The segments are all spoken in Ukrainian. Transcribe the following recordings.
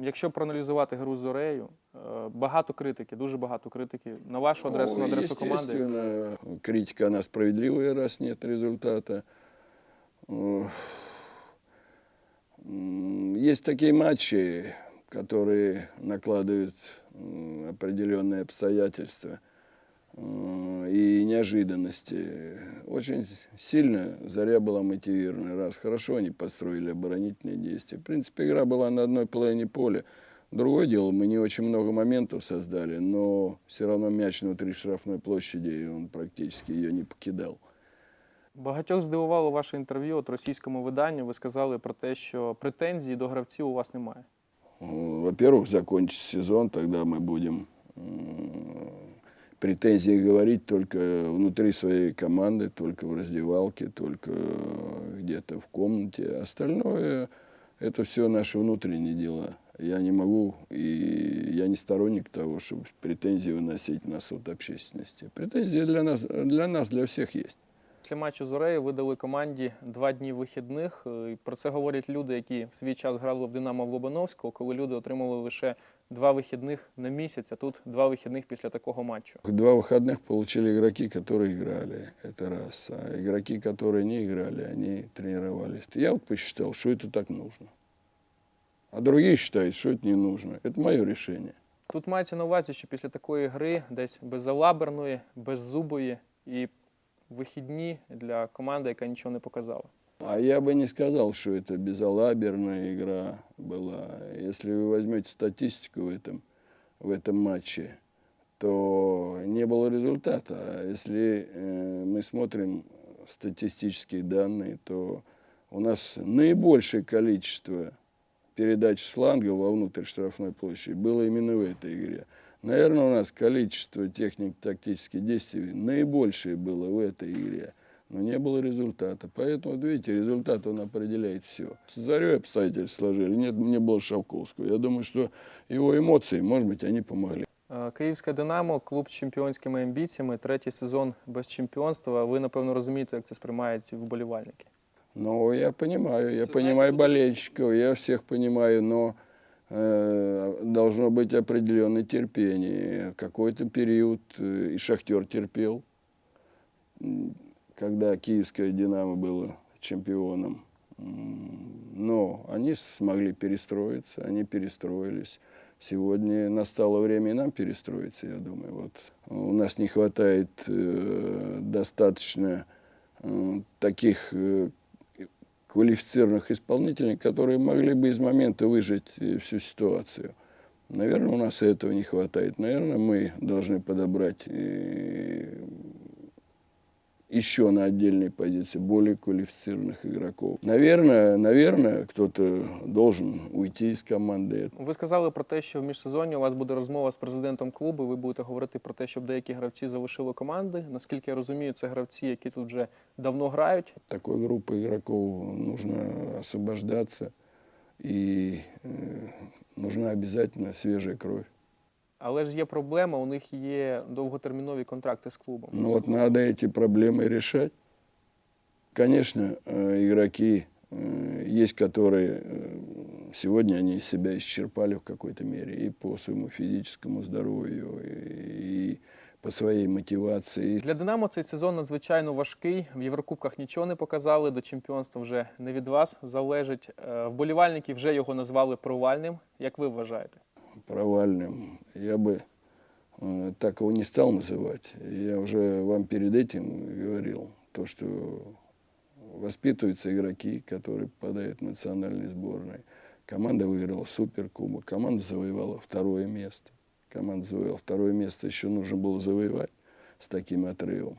Якщо проаналізувати гру з Зорею, е, багато критики, дуже багато критики на вашу адресу, на Ну, адресу команди. естественно, критика, она справедливая, раз нет результата. Э, м, Есть такие матчи, которые накладывают м, определенные обстоятельства э, и неожиданности. Очень сильно Заря была мотивирована. Раз хорошо они построили оборонительные действия. В принципе, игра была на одной половине поля. Другое дело, мы не очень много моментов создали, но все равно мяч внутри штрафной площади, и он практически ее не покидал. Багатьох здивувало ваше інтерв'ю от російському виданню. Ви сказали про те, що претензій до гравців у вас немає. Э, Во-первых, закончить сезон, тогда мы будем м, претензии говорить только внутри своей команды, только в раздевалке, только где-то в комнате. Остальное это все наши внутренние дела. Я не могу, и я не сторонник того, чтобы претензии выносить на суд общественности. Претензии для нас, для нас, для всех есть. Після матчу з Зорею ви дали команді два дні вихідних. Е, і Про це говорять люди, які в свій час грали в Динамо в Лобановську, коли люди отримали лише два вихідних на місяць, а тут два вихідних після такого матчу. Два выходных получили игроки, которые играли. Это раз. А игроки, которые не играли, они тренировались. Я вот посчитал, что это так нужно. А другие считают, что это не нужно. Это мое решение. Тут мається на увазі, що після такої гри, десь безалаберної, беззубої і вихідні для команди, яка нічого не показала. А я бы не сказал, что это безалаберная игра была. Если вы возьмете статистику в этом, в этом матче, то не было результата. А если э, мы смотрим статистические данные, то у нас наибольшее количество передач с фланга вовнутрь штрафной площади было именно в этой игре. Наверное, у нас количество технико-тактических действий наибольшее было в этой игре, но не было результата. Поэтому, вот видите, результат он определяет все. С Зарей обстоятельства сложили, нет, не было Шавковского. Я думаю, что его эмоции, может быть, они помогли. Е, Київське Динамо, клуб з чемпіонськими амбіціями, третій сезон без чемпіонства. Ви, напевно, розумієте, як це сприймають вболівальники. Но я понимаю, я Все понимаю знаете, будущее. болельщиков, я всех понимаю, но э, должно быть определенное терпение. Какой-то период э, и Шахтер терпел, когда Киевское Динамо было чемпионом. Но они смогли перестроиться, они перестроились. Сегодня настало время и нам перестроиться, я думаю. Вот у нас не хватает э, достаточно э, таких э, квалифицированных исполнителей, которые могли бы из момента выжить э, всю ситуацию. Наверное, у нас и этого не хватает. Наверное, мы должны подобрать э, еще на отдельной позиции более квалифицированных игроков. Наверное, наверное, кто-то должен уйти из команды. Ви сказали про те, що в міжсезонні у вас буде розмова з президентом клубу. Ви будете говорити про те, щоб деякі гравці залишили команди. Наскільки я розумію, це гравці, які тут вже давно грають. Такой группы игроков нужно освобождаться, и э, нужна обязательно свежая кровь. Але ж є проблема, у них є довготермінові контракти з клубом. Ну вот надо эти проблемы решать. Конечно, э, игроки э, есть, которые э, сегодня они себя исчерпали в какой-то мере и по своему физическому здоровью, и, и по своей мотивации. Для Динамо цей сезон надзвичайно важкий. В Єврокубках нічого не показали. До чемпіонства вже не від вас залежить. Е, Вболівальники вже його назвали провальним. Як ви вважаєте? провальным. Я бы э, так его не стал называть. Я уже вам перед этим говорил, то, что воспитываются игроки, которые попадают в национальные сборные. Команда выиграла суперкубок, команда завоевала второе место. Команда завоевала второе место, еще нужно было завоевать с таким отрывом.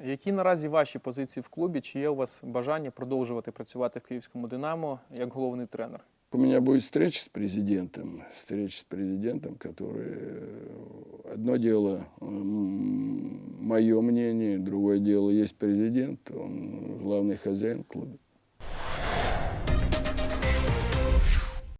Які наразі ваші позиції в клубі? Чи є у вас бажання продовжувати працювати в київському Динамо як головний тренер? У меня будет встреча с президентом, встреча с президентом, который э, одно дело мое мнение, другое дело есть президент, он главный хозяин клуба.